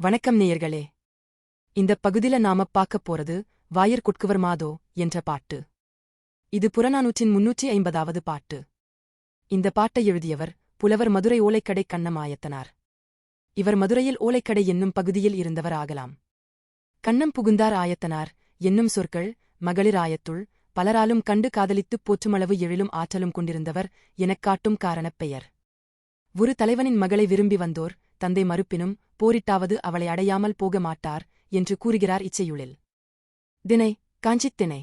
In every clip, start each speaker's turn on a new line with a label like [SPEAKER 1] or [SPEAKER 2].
[SPEAKER 1] வணக்கம் நேயர்களே. இந்தப் பகுதில நாம பார்க்கப் போறது வாயிற்குட்குவர் மாதோ என்ற பாட்டு. இது புறநானூற்றின் முன்னூற்றி ஐம்பதாவது பாட்டு. இந்த பாட்டை எழுதியவர் புலவர் மதுரை ஓலைக்கடை கண்ணமாயத்தனார் இவர் மதுரையில் ஓலைக்கடை என்னும் பகுதியில் இருந்தவர் ஆகலாம். கண்ணம் புகுந்தார் ஆயத்தனார் என்னும் சொற்கள் மகளிர் ஆயத்துள் பலராலும் கண்டு காதலித்துப் போற்றுமளவு எழிலும் ஆற்றலும் கொண்டிருந்தவர் எனக் காட்டும் காரணப் பெயர். ஒரு தலைவனின் மகளை விரும்பி வந்தோர் தந்தை மறுப்பினும் போரிட்டாவது அவளை அடையாமல் போக மாட்டார் என்று கூறுகிறார் இச்சையுளில். தினை காஞ்சித் தினை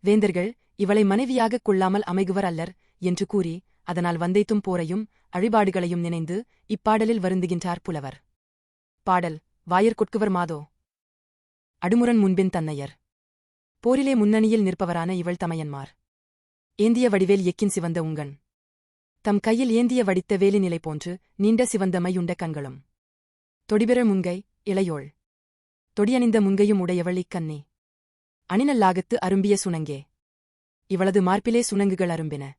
[SPEAKER 1] வேந்தர்கள் இவளை மனைவியாகக் கொள்ளாமல் அமைகுவர் அல்லர் என்று கூறி அதனால் வந்தைத்தும் போரையும் அழிபாடுகளையும் நினைந்து இப்பாடலில் வருந்துகின்றார் புலவர். பாடல் வாயர்கொட்குவர் மாதோ. அடுமுரன் முன்பின் தன்னையர். போரிலே முன்னணியில் நிற்பவரான இவள் தமையன்மார். ஏந்திய வடிவேல் எக்கின் சிவந்த உங்கன். தம் கையில் ஏந்திய வடித்த வேலி நிலை போன்று நீண்ட சிவந்த மையுண்ட கண்களும். தொடிபெற முங்கை இளையோள். தொடியணிந்த முங்கையும் உடையவள் இக்கண்ணே. அணிநல்லாகத்து அரும்பிய சுணங்கே. இவளது மார்பிலே சுணங்குகள் அரும்பின.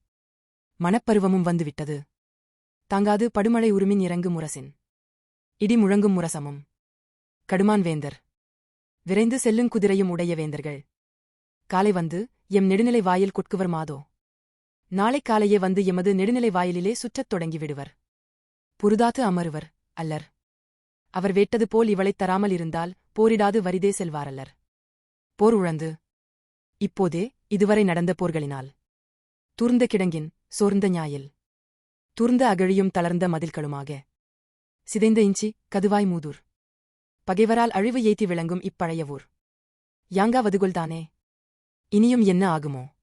[SPEAKER 1] மணப்பருவமும் வந்துவிட்டது. தாங்காது படுமழை உருமின் இறங்கு முரசின். இடி முழங்கும் முரசமும். கடுமான் வேந்தர். விரைந்து செல்லுங் குதிரையும் உடைய வேந்தர்கள். காலை வந்து எம் நெடுநிலை வாயில் கொட்குவர் மாதோ. நாளை காலையே வந்து எமது நெடுநிலை வாயிலிலே சுற்றத் தொடங்கி விடுவர். புருதாத்து அமருவர் அல்லர். அவர் வேட்டது போல் இவளைத் தராமல் இருந்தால் போரிடாது வரிதே செல்வாரல்லர். போர் உழந்து. இப்போதே இதுவரை நடந்த போர்களினால். துர்ந்த கிடங்கின் சோர்ந்த ஞாயில். துர்ந்த அகழியும் தளர்ந்த மதில்களுமாக. சிதைந்த இஞ்சி கதுவாய் மூதூர். பகைவரால் அழிவு ஏத்தி விளங்கும் இப்பழைய ஊர். யாங்காவதுகொள்தானே இனியும் என்ன ஆகுமோ?